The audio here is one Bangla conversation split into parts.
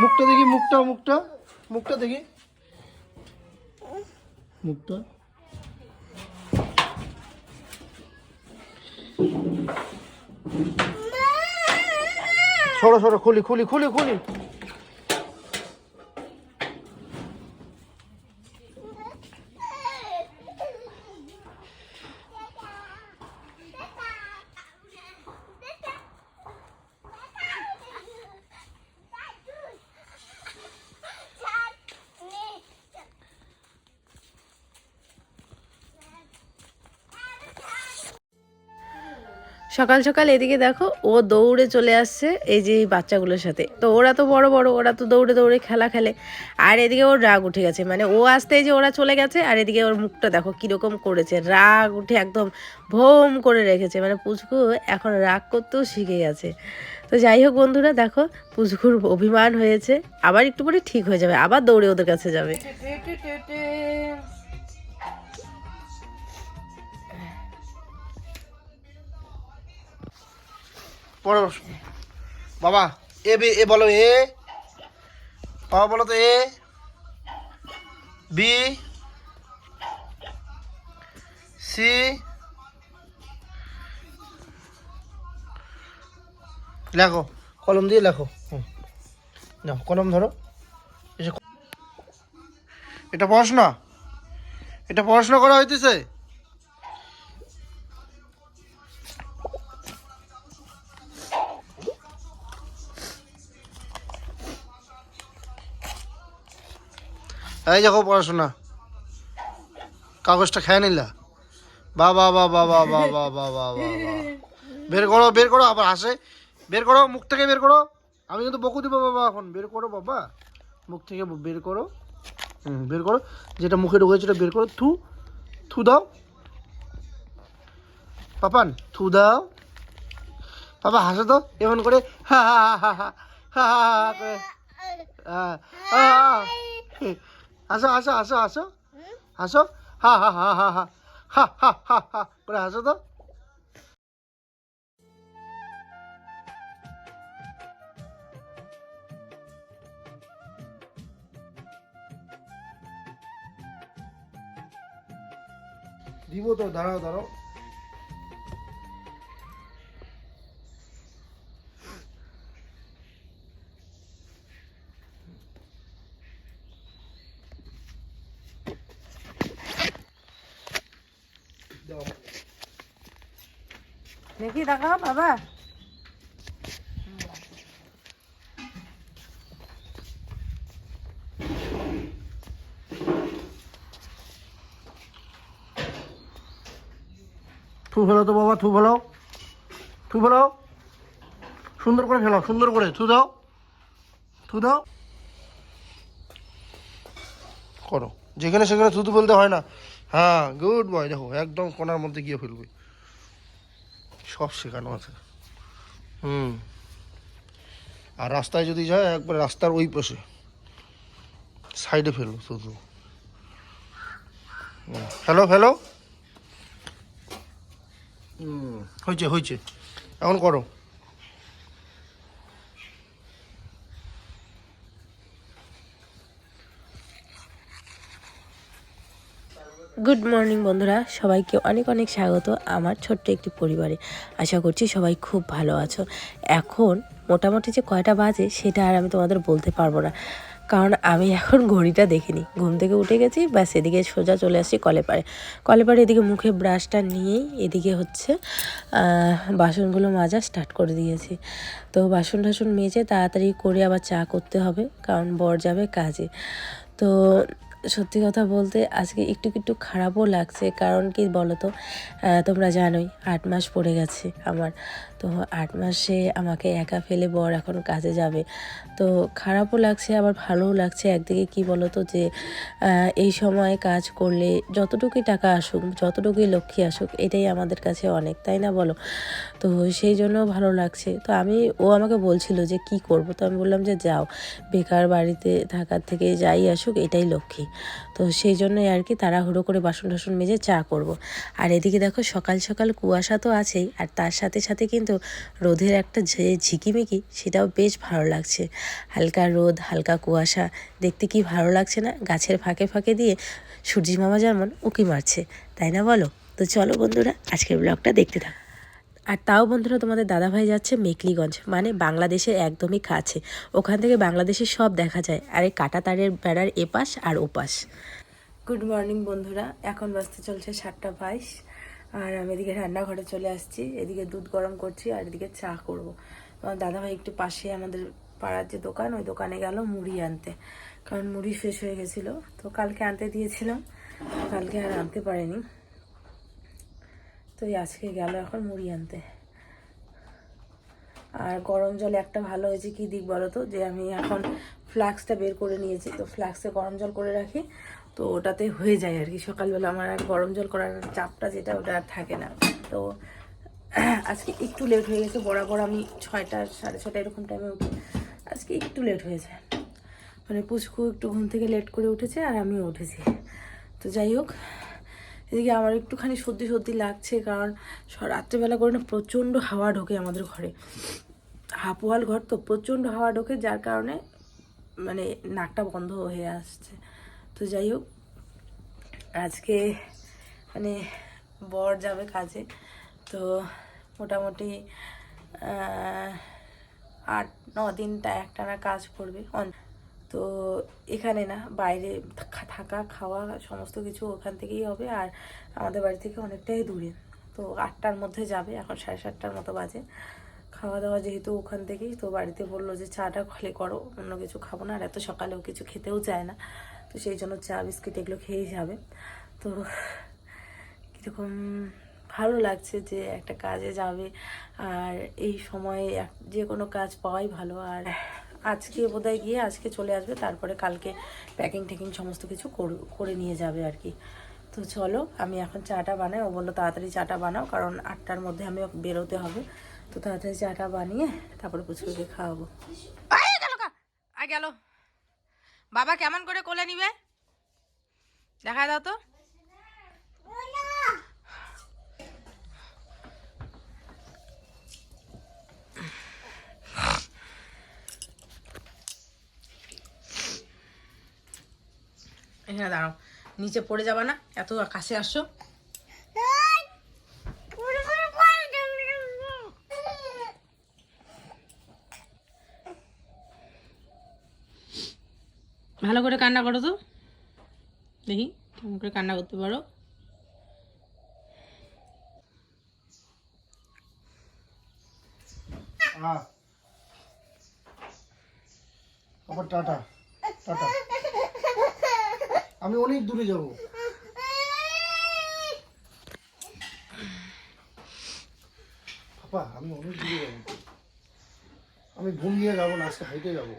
মুখটা দেখি মুখটা মুখটা মুখটা দেখি। মুখটা। সরো সরো খুলি খুলি খুলি খুলি। সকাল সকাল এদিকে দেখো, ও দৌড়ে চলে আসছে এই যে বাচ্চাগুলোর সাথে। তো ওরা তো বড় বড়, ওরা তো দৌড়ে দৌড়ে খেলা খেলে। আর এদিকে ওর রাগ উঠে গেছে মানে ও আসতে যে ওরা চলে গেছে, আর এদিকে ওর মুখটা দেখো কীরকম করেছে, রাগ উঠে একদম ভোম করে রেখেছে। মানে পুচকু এখন রাগ করতেও শিখে গেছে। তো যাই হোক বন্ধুরা, দেখো পুচকুর অভিমান হয়েছে, আবার একটু পরে ঠিক হয়ে যাবে, আবার দৌড়ে ওদের কাছে যাবে। পড়ো। বাবা, এ বি, এ বলো এ। বাবা, বলো তো এ। বি। সি। লেখো, কলম দিয়ে লেখো। হুম। নাও, কলম ধরো। এটা পড়াশোনা এটা পড়াশোনা করা হইতেছে। এই দেখো পড়াশোনা কাগজটা খেয়ে নিলা বা বা বা বা বা বা বা বা বা বা বের করো বের করো আবার হাসে বের করো মুখ থেকে বের করো আমি কিন্তু বকু দিব বাবা এখন বের করো বাবা মুখ থেকে বের করো হুম বের করো যেটা মুখে ঢুকেছে সেটা বের করো থু থু দাও পাপান থু দাও বাবা হাসো তো এমন করে হা হা হা হা হা হা করে হ্যাঁ হ্যাঁ হাসো হাসো হাসো হাসো হাসো হা হা হা হা হা হা হা হা হা করে হাসো তো দিব তো দাঁড়াও দাঁড়াও দেখি দেখাও বাবা। থু ফেলো তো বাবা, থু ফেলো। থু ফেলো। সুন্দর করে ফেলো, সুন্দর করে। থু দাও। থু দাও। করো। যেখানে সেখানে থুতু ফেলতে হয় না। হ্যাঁ গুড বয় দেখো, একদম কোনার মধ্যে গিয়ে ফেলবে। সব শেখানো আছে। হুম। আর রাস্তায় যদি যায় একবার রাস্তার ওই পাশে। সাইডে ফেলো শুধু। হ্যালো ফেলো হুম, হয়েছে হয়েছে। এখন করো। গুড মর্নিং বন্ধুরা। সবাইকে অনেক অনেক স্বাগত আমার ছোট্ট একটি পরিবারে। আশা করছি সবাই খুব ভালো আছো। এখন মোটামুটি যে কয়টা বাজে সেটা আর আমি তোমাদের বলতে পারব না। কারণ আমি এখন ঘড়িটা দেখিনি। ঘুম থেকে উঠে গেছি, ব্যাস এদিকে সোজা চলে আসছি কলেপাড়ে। কলেপাড়ে এদিকে মুখে ব্রাশটা নিয়েই এদিকে হচ্ছে বাসনগুলো মাজা স্টার্ট করে দিয়েছি। তো বাসন টাসন মেজে তাড়াতাড়ি করে আবার চা করতে হবে, কারণ বর যাবে কাজে। তো সত্যি কথা বলতে আজকে একটু একটু খারাপও লাগছে। কারণ কি বলো তোমরা জানোই, আট মাস পড়ে গেছে আমার। তো আট মাসে আমাকে একা ফেলে বর এখন কাজে যাবে। তো খারাপও লাগছে, আবার ভালোও লাগছে। একদিকে কি বলো তো যে এই সময় কাজ করলে যতটুকুই টাকা আসুক, যতটুকুই লক্ষ্মী আসুক, এটাই আমাদের কাছে অনেক, তাই না বলো? তো সেই জন্য ভালো লাগছে। তো আমি, ও আমাকে বলছিল যে, কি করব? তো আমি বললাম যে, যাও, বেকার বাড়িতে থাকার থেকে যাই আসুক, এটাই লক্ষ্মী। তো সেই জন্যই আর কি তাড়াহুড়ো করে বাসন টাসন মেজে চা করব। আর এদিকে দেখো সকাল সকাল কুয়াশা তো আছেই, আর তার সাথে সাথে কিন্তু রোদের একটা যে ঝিকিমিকি সেটাও বেশ ভালো লাগছে। হালকা রোদ, হালকা কুয়াশা, দেখতে কি ভালো লাগছে না? গাছের ফাঁকে ফাঁকে দিয়ে সূর্যি মামা যেমন উঁকি মারছে, তাই না বলো? তো চলো বন্ধুরা, আজকের ব্লগটা দেখতে থাকো। আর তাও বন্ধুরা তোমাদের দাদাভাই যাচ্ছে মেকলিগঞ্জ মানে বাংলাদেশের একদমই কাছে। ওখান থেকে বাংলাদেশের সব দেখা যায়। আর এই কাটা তারের বেড়ার এপাশ আর ওপাশ। গুড মর্নিং বন্ধুরা, এখন বাজতে চলছে সাতটা বাইশ। আর আমি এদিকে রান্নাঘরে চলে আসছি, এদিকে দুধ গরম করছি আর এদিকে চা করব। দাদাভাই একটু পাশে আমাদের পাড়ার যে দোকান, ওই দোকানে গেল মুড়ি আনতে। কারণ মুড়ি শেষ হয়ে গেছিল, তো কালকে আনতে দিয়েছিলাম, কালকে আর আনতে পারিনি। তো আজকে গেল এখন মুড়ি আনতে। আর গরম জল একটা ভালো হয়েছে, কি দিক বলো তো? যে আমি এখন ফ্লাক্সটা বের করে নিয়েছি, তো ফ্লাক্সে গরম জল করে রাখি, তো ওটাতে হয়ে যায় আর কি। সকালবেলা আমার আর গরম জল করার চাপটা যেটা, ওটা আর থাকে না। তো আজকে একটু লেট হয়ে গেছে, বরাবর আমি ছয়টা, সাড়ে ছটা এরকম টাইমে উঠি। আজকে একটু লেট হয়েছে। মানে পুচকু একটু ঘুম থেকে লেট করে উঠেছে আর আমিও উঠেছি। তো যাই হোক এদিকে আমার একটুখানি সর্দি সর্দি লাগছে, কারণ রাত্রেবেলা করে না প্রচণ্ড হাওয়া ঢোকে আমাদের ঘরে। হাপোয়াল ঘর তো প্রচণ্ড হাওয়া ঢোকে, যার কারণে মানে নাকটা বন্ধ হয়ে আসছে। তো যাই হোক, আজকে মানে বর যাবে কাজে, তো মোটামুটি আট, ন দিনটা একটানা কাজ করবে। তো এখানে না, বাইরে থাকা- খাওয়া সমস্ত কিছু ওখান থেকেই হবে আর আমাদের বাড়ি থেকে অনেকটাই দূরে। তো আটটার মধ্যে যাবে, এখন সাড়ে সাতটার মতো বাজে। খাওয়া দাওয়া যেহেতু ওখান থেকেই, তো বাড়িতে বলল যে চাটা খালি করো, অন্য কিছু খাব না। আর এত সকালেও কিছু খেতেও চায় না। তো সেই জন্য চা, বিস্কিট এগুলো খেয়েই যাবে। তো কীরকম ভালো লাগছে যে একটা কাজে যাবে। আর এই সময়ে যে কোনো কাজ পাওয়াই ভালো। আর আজকে বোধহয় গিয়ে আজকে চলে আসবে, তারপরে কালকে প্যাকিং ট্যাকিং সমস্ত কিছু কর- নিয়ে যাবে আর কি। তো চলো, আমি এখন চাটা বানাই। ও বলল, তাড়াতাড়ি চাটা বানাও, কারণ আটটার মধ্যে আমি বেরোতে হবে। তো তাড়াতাড়ি চাটা বানিয়ে তারপরে পুচকুকে খাওয়াবো। গেল। বাবা কেমন করে কোলে নিবে? দেখা দাও তো। এখানে দাঁড়াও। নিচে পড়ে যাবা না, এত কাছে আসো। ভালো করে কান্না করো তো। দেখি কেমন করে কান্না করতে পারো। Tata tata. আমি অনেক দূরে যাব। পাপা আমি অনেক দূরে যাব। আমি ঘুম নিয়ে যাব না আজকে হাইটে যাব।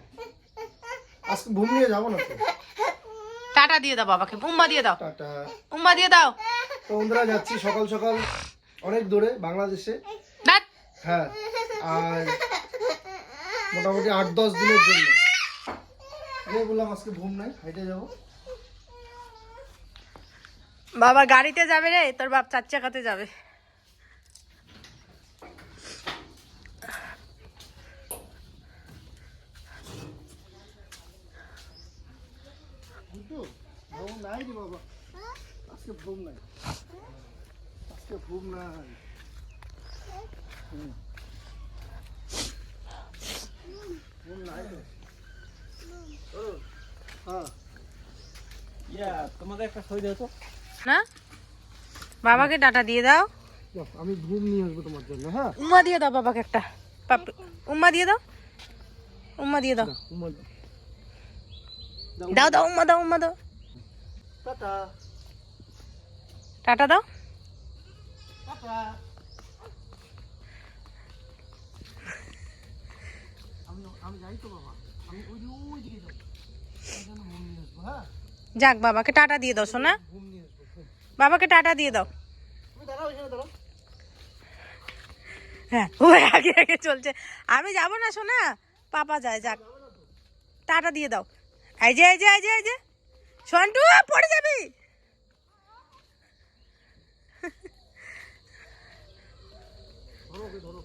আজকে ঘুম নিয়ে যাব না তো? টাটা দিয়ে দাও বাবাকে উম্মা দিয়ে দাও। টাটা। উম্মা দিয়ে দাও। তো বন্ধুরা যাচ্ছি সকাল সকাল অনেক দূরে বাংলাদেশে। হ্যাঁ আর মোটামুটি আট দশ দিনের জন্য। আমি বললাম আজকে ঘুম নাই হাইটে যাব। বাবা গাড়িতে যাবে রে? তোর বাপ চার চাকাতে যাবে। বুঝছ? ঘুম নাই রে না? বাবাকে ডাটা দিয়ে দাও। আমি ঘুম নিয়ে আসব তোমার জন্য হ্যাঁ? উম্মা দিয়ে দাও বাবাকে একটা। পাপ- উম্মা দিয়ে দাও। উম্মা দিয়ে দাও। দাও। দাও উম্মা দাও উম্মা দাও টাটা। টাটা দাও। টাটা। হ্যাঁ? যাক বাবাকে টাটা দিয়ে দাও শোনা ঘুম নিয়ে আসব ঘুম। বাবাকে টাটা দিয়ে দাও। হ্যাঁ ও আগে আগে চলছে। আমি যাব না শোনা পাপা যায় যাক। টাটা দিয়ে দাও। এই যে এই যে এই যে এই যে। সন্টু পড়ে যাবি? ধরো ওকে ধরো।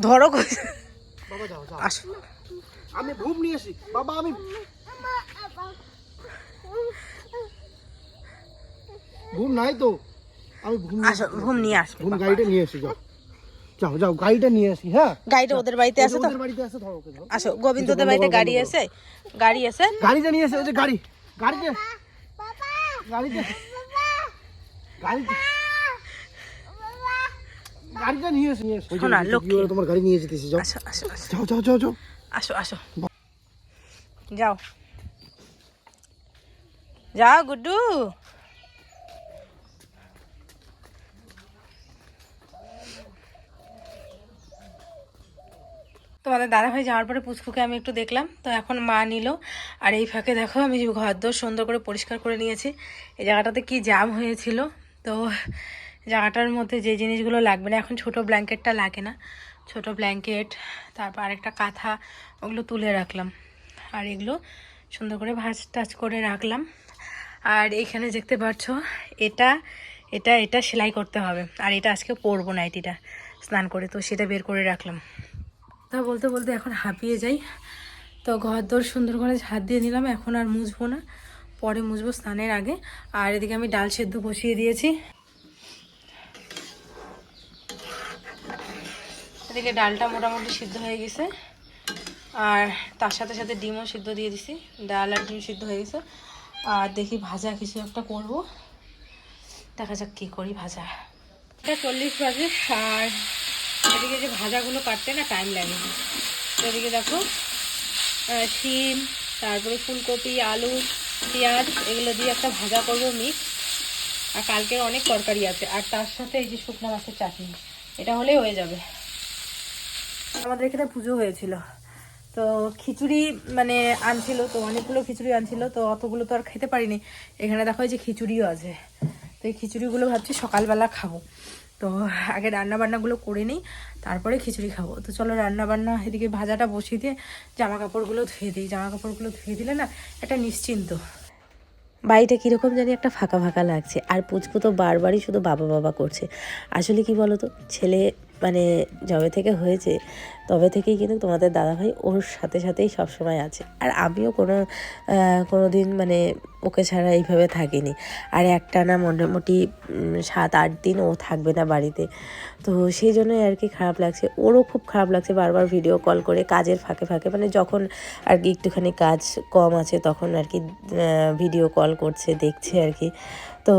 ধরো কই- বাবা যাও যাও। আসো। আমি ঘুম নিয়ে আসি। বাবা আমি ঘুম নাই তো? আমি ঘুম নিয়ে আসো আসি। ঘুম নিয়ে আসবে ঘুম গাড়িটা নিয়ে আসি যাও। যাও যাও গাড়িটা নিয়ে আসি হ্যাঁ? গাড়িটা ওদের বাড়িতে আছে তো? ওদের বাড়িতে আছে ধরো ওকে আসো গোবিন্দদের বাড়িতে গাড়ি আছে গাড়ি আছে। গাড়িটা নিয়ে এসে ওই যে গাড়ি গাড়িতে। গাড়িতে। গাড়িতে। গাড়িটা নিয়ে এসে নিয়ে এসে। শোনা, তোমার গাড়ি নিয়ে যেতেছি যাও। আসো আসো আসো। যাও যাও যাও যাও। আসো আসো। যাও। যাও গুড্ডু। তোমাদের দাদাভাই যাওয়ার পরে পুচকুকে আমি একটু দেখলাম, তো এখন মা নিল। আর এই ফাঁকে দেখো আমি ঘর দোর সুন্দর করে পরিষ্কার করে নিয়েছি। এই জায়গাটাতে কি জাম হয়েছিল, তো জায়গাটার মধ্যে যে জিনিসগুলো লাগবে না, এখন ছোট ব্ল্যাঙ্কেটটা লাগে না। ছোট ব্ল্যাঙ্কেট, তারপর আরেকটা কাঁথা, ওগুলো তুলে রাখলাম। আর এগুলো সুন্দর করে ভাজ টাচ করে রাখলাম। আর এখানে দেখতে পাচ্ছ, এটা এটা এটা সেলাই করতে হবে। আর এটা আজকে পরবো নাইটিটা, স্নান করে, তো সেটা বের করে রাখলাম। তা বলতে বলতে এখন হাঁপিয়ে যাই। তো ঘর দোর সুন্দর করে ঝাড় দিয়ে নিলাম, এখন আর মুছবো না। পরে মুছবো স্নানের আগে। আর এদিকে আমি ডাল সেদ্ধ বসিয়ে দিয়েছি। এদিকে ডালটা মোটামুটি সিদ্ধ হয়ে গেছে। আর তার সাথে সাথে ডিমও সিদ্ধ দিয়ে দিছি। ডাল আর ডিম সিদ্ধ হয়ে গেছে। আর দেখি ভাজা কিছু একটা করব। দেখা যাক কী করি ভাজা। এটা চল্লিশ বাজে। আর এদিকে যে ভাজাগুলো কাটতে না টাইম লাগে তো এদিকে দেখো শিম, তারপরে ফুলকপি, আলু, পেঁয়াজ, এগুলো দিয়ে একটা ভাজা করব মিক্স আর কালকের অনেক তরকারি আছে, আর তার সাথে এই যে শুকনো মাছের চাটনি, এটা হলেই হয়ে যাবে। আমাদের এখানে পুজো হয়েছিল। তো খিচুড়ি মানে আনছিল, তো অনেকগুলো খিচুড়ি আনছিল, তো অতগুলো তো আর খেতে পারিনি। এখানে দেখো এই যে খিচুড়িও আছে। তো এই খিচুড়িগুলো ভাবছি সকালবেলা খাব। তো আগে রান্নাবান্নাগুলো করে নিই, তারপরে খিচুড়ি খাব। তো চলো রান্নাবান্না, এদিকে ভাজাটা বসিয়ে দিয়ে জামা কাপড়গুলো ধুয়ে দিই। জামা কাপড়গুলো ধুয়ে দিলে না একটা নিশ্চিন্ত। বাড়িটা কীরকম জানি একটা ফাঁকা ফাঁকা লাগছে। আর পুচকু তো বারবারই শুধু বাবা বাবা করছে। আসলে কি বলো তো ছেলে মানে জবে থেকে হয়েছে তবে থেকেই কিন্তু তোমাদের দাদাভাই ওর সাথে সাথেই সবসময় আছে। আর আমিও কোনো কোনো দিন মানে ওকে ছাড়া এইভাবে থাকিনি। আর একটা না মোটামুটি সাত আট দিন ও থাকবে না বাড়িতে। তো সেই জন্যই আর কি খারাপ লাগছে। ওরও খুব খারাপ লাগছে বারবার ভিডিও কল করে কাজের ফাঁকে ফাঁকে। মানে যখন আর কি একটুখানি কাজ কম আছে তখন আর কি ভিডিও কল করছে, দেখছে আর কি। তো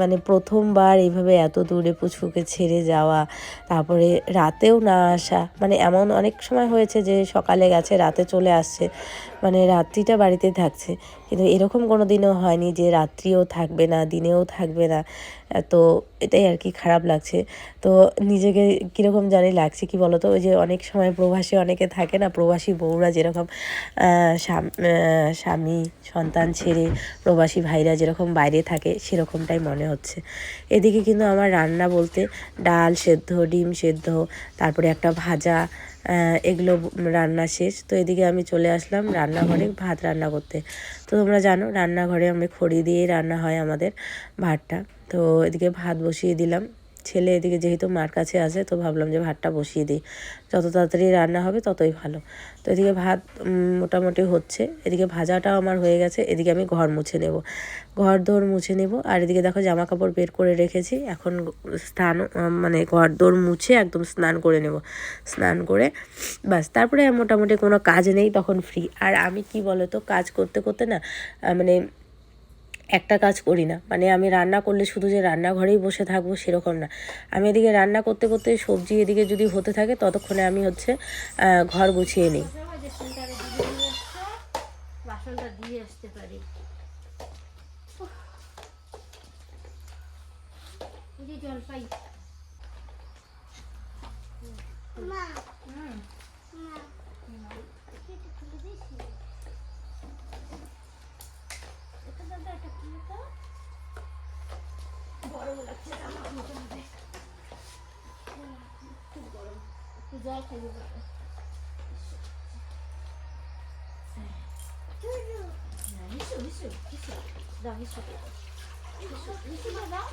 মানে প্রথমবার এইভাবে এত দূরে পুচকুকে ছেড়ে যাওয়া, তারপরে রাতেও না আসা মানে এমন অনেক সময় হয়েছে যে সকালে গেছে রাতে চলে আসছে মানে রাত্রিটা বাড়িতে থাকছে। কিন্তু এরকম কোনো দিনও হয়নি যে রাত্রিও থাকবে না, দিনেও থাকবে না। তো এটাই আর কি খারাপ লাগছে। তো নিজেকে কীরকম জানি লাগছে কি বলতো? ওই যে অনেক সময় প্রবাসী অনেকে থাকে না, প্রবাসী বউরা যেরকম স্বামী, সন্তান ছেড়ে প্রবাসী ভাইরা যেরকম বাইরে থাকে, সেরকমটাই মনে হচ্ছে। এদিকে কিন্তু আমার রান্না বলতে ডাল সেদ্ধ, ডিম সেদ্ধ, তারপরে একটা ভাজা এগুলো রান্না শেষ। তো এদিকে আমি চলে আসলাম রান্নাঘরে ভাত রান্না করতে। তো তোমরা জানো, রান্নাঘরে আমি খড়ি দিয়েই রান্না হয় আমাদের ভাতটা। তো এদিকে ভাত বসিয়ে দিলাম। ছেলে এদিকে যেহেতু মার কাছে আছে তো ভাবলাম যে ভাতটা বসিয়ে দিই। যত তাড়াতাড়ি রান্না হবে ততই ভালো। তো এদিকে ভাত মোটামুটি হচ্ছে। এদিকে ভাজাটাও আমার হয়ে গেছে। এদিকে আমি ঘর মুছে নেব। ঘর দোর মুছে নেব। আর এদিকে দেখো জামা কাপড় বের করে রেখেছি। এখন স্নান মানে ঘর দোর মুছে একদম স্নান করে নেব। স্নান করে বাস তারপরে মোটামুটি কোনো কাজ নেই, তখন ফ্রি আর আমি কি বলো তো কাজ করতে করতে না মানে একটা কাজ করি না। মানে আমি রান্না করলে শুধু যে রান্নাঘরেই বসে থাকব সেরকম না। আমি এদিকে রান্না করতে করতে সবজি এদিকে যদি হতে থাকে ততক্ষণে আমি হচ্ছে ঘর গুছিয়ে নিই বাসনটা দিয়ে আসতে পারি এই যে জলপাই জল খাইবে হিসু হিসু হিসু দাও হিসু হিসু হিসু দাও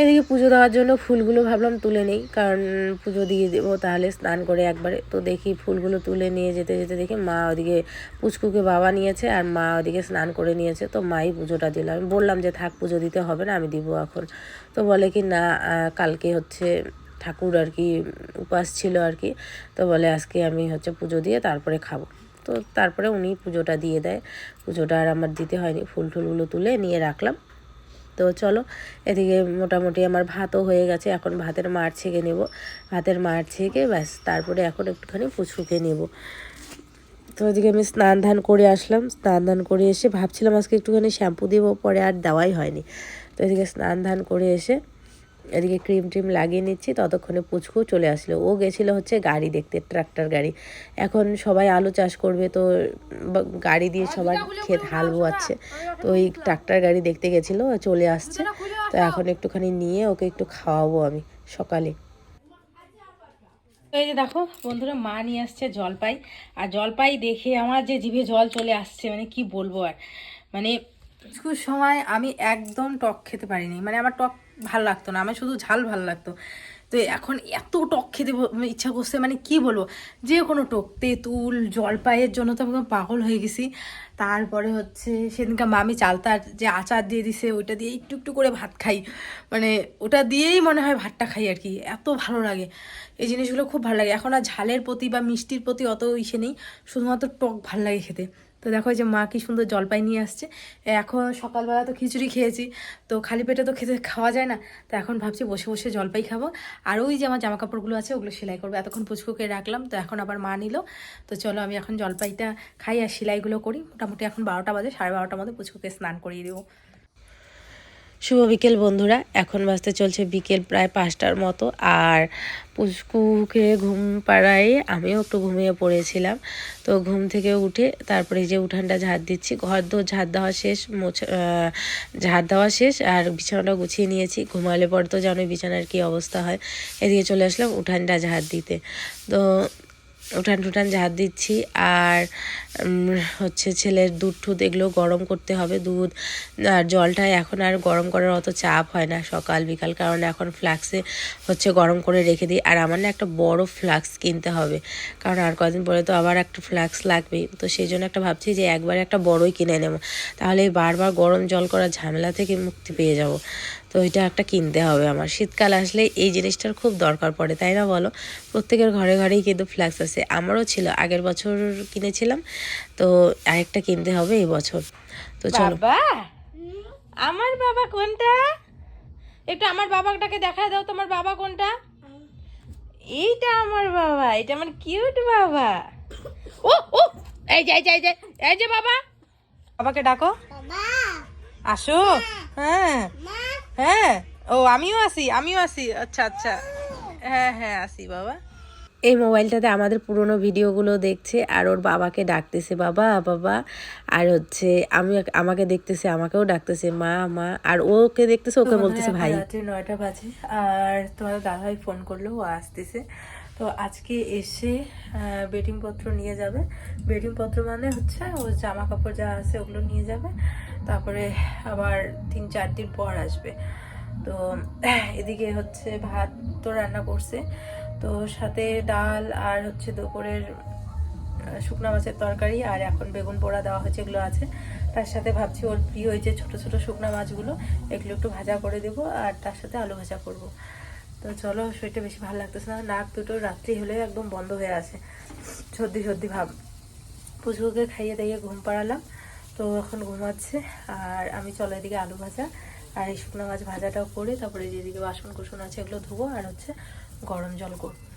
এদিকে পুজো দেওয়ার জন্য ফুলগুলো ভাবলাম তুলে নেই, কারণ পুজো দিয়ে দেবো তাহলে স্নান করে একবারে। তো দেখি ফুলগুলো তুলে নিয়ে যেতে যেতে দেখি মা ওদিকে পুচকুকে বাবা নিয়েছে আর মা ওদিকে স্নান করে নিয়েছে। তো মাই পুজোটা দিল। আমি বললাম যে, থাক, পুজো দিতে হবে না, আমি দিব এখন। তো বলে কি, না কালকে হচ্ছে ঠাকুর আর কি, উপাস ছিল আর কি। তো বলে, আজকে আমি হচ্ছে পুজো দিয়ে তারপরে খাব। তো তারপরে উনি পুজোটা দিয়ে দেয়। পুজোটা আর আমার দিতে হয়নি। ফুল টুলগুলো তুলে নিয়ে রাখলাম। তো চলো, এদিকে মোটামুটি আমার ভাতও হয়ে গেছে, এখন ভাতের মার ছেঁকে নেব। ভাতের মার ছেঁকে ব্যাস, তারপরে এখন একটুখানি পুচকুকে নেব। তো ওদিকে আমি স্নান ধান করে আসলাম। স্নান ধান করে এসে ভাবছিলাম আজকে একটুখানি শ্যাম্পু দেবো, পরে আর দেওয়াই হয়নি। তো এদিকে স্নান ধান করে এসে এদিকে ক্রিম ট্রিম লাগিয়ে নিচ্ছি ততক্ষণে পুচকু চলে আসলো। ও গেছিল হচ্ছে গাড়ি দেখতে ট্রাক্টর গাড়ি। এখন সবাই আলু চাষ করবে তো গাড়ি দিয়ে সবার ক্ষেত হাল বোয়াচ্ছে তো ওই ট্রাক্টর গাড়ি দেখতে গেছিল ও চলে আসছে। তো এখন একটুখানি নিয়ে ওকে একটু খাওয়াবো আমি সকালে। এই যে দেখো বন্ধুরা মা নিয়ে আসছে জলপাই। আর জলপাই দেখে আমার যে জিভে জল চলে আসছে মানে কি বলব আর। মানে স্কুল সময় আমি একদম টক খেতে পারিনি। মানে আমার টক ভালো লাগতো না, আমার শুধু ঝাল ভালো লাগতো। তো এখন এত টক খেতে ব- ইচ্ছা করছে মানে কি বলব? যে কোনো টক, তেঁতুল, জলপাইয়ের জন্য তো আমি পাগল হয়ে গেছি। তারপরে হচ্ছে সেদিনকে মামি চালতার যে আচার দিয়ে দিছে, ওইটা দিয়ে একটু একটু করে ভাত খাই। মানে ওটা দিয়েই মনে হয় ভাতটা খাই আর কি, এত ভালো লাগে। এই জিনিসগুলো খুব ভালো লাগে। এখন আর ঝালের প্রতি বা মিষ্টির প্রতি অত ইসে নেই, শুধুমাত্র টক ভালো লাগে খেতে। তো দেখো যে মা কি সুন্দর জলপাই নিয়ে আসছে। এখন সকালবেলা তো খিচুড়ি খেয়েছি, তো খালি পেটে তো খেতে খাওয়া যায় না, তো এখন ভাবছি বসে বসে জলপাই খাব। আর ওই যে আমার জামা কাপড়গুলো আছে, ওগুলো সেলাই করব। এতক্ষণ পুচকুকে রাখলাম, তো এখন আবার মা নিল। তো চলো আমি এখন জলপাইটা খাই আর সেলাইগুলো করি। মোটামুটি এখন বারোটা বাজে, সাড়ে বারোটার মধ্যে পুচকুকে স্নান করিয়ে দেবো। শুভ বিকেল বন্ধুরা, এখন বাজতে চলছে বিকেল প্রায় পাঁচটার মতো, আর পুচকুকে ঘুম পাড়ায় আমিও একটু ঘুমিয়ে পড়েছিলাম। তো ঘুম থেকে উঠে তারপরে যে উঠানটা ঝাড় দিচ্ছি, ঘর দোর ঝাড় দেওয়া শেষ, মোছা ঝাড় দেওয়া শেষ, আর বিছানাটা গুছিয়ে নিয়েছি। ঘুমালে পর তো জানোই বিছানার কী অবস্থা হয়। এদিকে চলে আসলাম উঠানটা ঝাড় দিতে। তো উঠান টুঠান ঝাড় দিচ্ছি আর হচ্ছে ছেলের দুধ টুধ এগুলো গরম করতে হবে। দুধ আর জলটা এখন আর গরম করার অত চাপ হয় না সকাল, বিকাল। কারণ এখন ফ্লাক্সে হচ্ছে গরম করে রেখে দিই। আর আমার না একটা বড় ফ্লাক্স কিনতে হবে। কারণ আর কদিন পরে তো আবার একটা ফ্লাক্স লাগবেই। তো সেই জন্য একটা ভাবছি যে একবারে একটা বড়ই কিনে নেব। তাহলে বারবার গরম জল করার ঝামেলা থেকে মুক্তি পেয়ে যাব। তো এটা একটা কিনতে হবে আমার। শীতকাল আসলে এই জিনিসটার খুব দরকার পড়ে তাই না বলো? প্রত্যেকের ঘরে ঘরেই কিন্তু ফ্ল্যাক্স আছে। আমারও ছিল আগের বছর কিনেছিলাম তো আরেকটা কিনতে হবে এই বছর। তো চলো। বাবা! আমার বাবা কোনটা? একটু আমার বাবাটাকে দেখায় দাও তোমার বাবা কোনটা? এইটা আমার বাবা এটা আমার কিউট বাবা। ও ও এই যাই যাই যাই এই যে এই যে বাবা। বাবাকে ডাকো। আসো। হ্যাঁ। হ্যাঁ? ও আমিও আসি আমিও আসি আচ্ছা আচ্ছা। হ্যাঁ হ্যাঁ আসি বাবা। এই মোবাইলটাতে আমাদের পুরনো ভিডিওগুলো দেখছে আর ওর বাবাকে ডাকতেছে বাবা বাবা। আর হচ্ছে আমি আমাকে দেখতেছে আমাকেও ডাকতেছে মা মা। আর ওকে দেখতেছে ওকে বলতেছে ভাই। রাত্রি নয়টা বাজে আর তোমাদের দাদাভাই ফোন করল ও আসতেছে। তো আজকে এসে বেডিং পত্র নিয়ে যাবে। বেডিং পত্র মানে হচ্ছে ও জামা কাপড় যা আছে ওগুলো নিয়ে যাবে। তারপরে আবার তিন চার দিন পর আসবে। তো এদিকে হচ্ছে ভাত তো রান্না করছে। তো সাথে ডাল আর হচ্ছে দুপুরের শুকনা মাছের তরকারি আর এখন বেগুন পোড়া দেওয়া হয়েছে, এগুলো আছে। তার সাথে ভাবছি ওর প্রিয় ওই যে ছোটো ছোটো শুকনা মাছগুলো, এগুলো একটু ভাজা করে দেবো আর তার সাথে আলু ভাজা করব। তো চলো, শরীরটা বেশি ভালো লাগতেছে না। নাক দুটো রাত্রি হলেও একদম বন্ধ হয়ে আছে। সর্দি সর্দি ভাব। পুষ্পকে খাইয়ে দাইয়ে ঘুম পাড়ালাম। তো এখন ঘুমাচ্ছে। আর আমি চলো এদিকে আলু ভাজা আর এই শুকনো মাছ ভাজাটাও করে তারপরে যেদিকে বাসন কুসন আছে এগুলো ধুবো। আর হচ্ছে গরম জল করব।